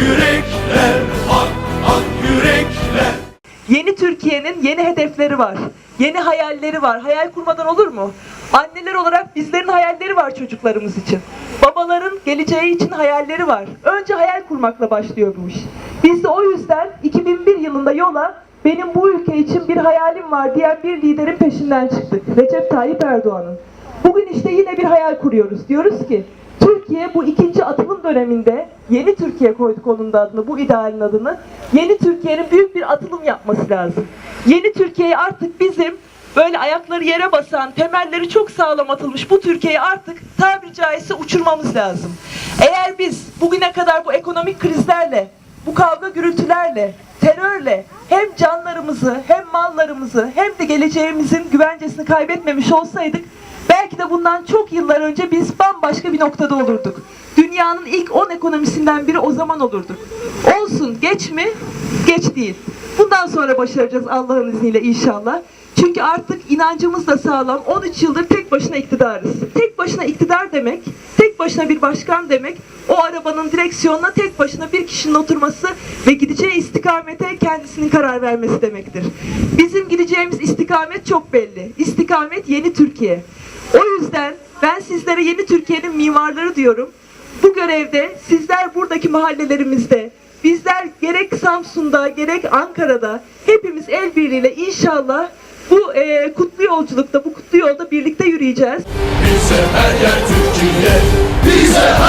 yürekler Ak ak yürekler Yeni Türkiye'nin yeni hedefleri var. Yeni hayalleri var. Hayal kurmadan olur mu? Anneler olarak bizlerin hayalleri var çocuklarımız için. Babaların geleceği için hayalleri var. Önce hayal kurmakla başlıyor bu iş. Biz de o yüzden 2001 yılında yola benim bu ülke için bir hayalim var diyen bir liderin peşinden çıktık. Recep Tayyip Erdoğan'ın. Bugün işte yine bir hayal kuruyoruz. Diyoruz ki Türkiye bu ikinci atılım döneminde yeni Türkiye koyduk onun da adını, bu idealin adını. Yeni Türkiye'nin büyük bir atılım yapması lazım. Yeni Türkiye'yi artık bizim böyle ayakları yere basan, temelleri çok sağlam atılmış bu Türkiye'yi artık tabiri caizse uçurmamız lazım. Eğer biz bugüne kadar bu ekonomik krizlerle, bu kavga gürültülerle, terörle hem canlarımızı hem mallarımızı hem de geleceğimizin güvencesini kaybetmemiş olsaydık Belki de bundan çok yıllar önce biz bambaşka bir noktada olurduk. Dünyanın ilk 10 ekonomisinden biri o zaman olurduk. Olsun geç mi? Geç değil. Bundan sonra başaracağız Allah'ın izniyle inşallah. Çünkü artık inancımız da sağlam. 13 yıldır tek başına iktidarız. Tek başına iktidar demek, tek başına bir başkan demek, o arabanın direksiyonuna tek başına bir kişinin oturması ve gideceği istikamete kendisinin karar vermesi demektir. Bizim gideceğimiz istikamet çok belli. İstikamet yeni Türkiye. O yüzden ben sizlere yeni Türkiye'nin mimarları diyorum. Bu görevde sizler buradaki mahallelerimizde, bizler gerek Samsun'da gerek Ankara'da hepimiz el birliğiyle inşallah bu eee, kutlu yolculukta, bu kutlu yolda birlikte yürüyeceğiz. Bize her yer Türkiye Bize her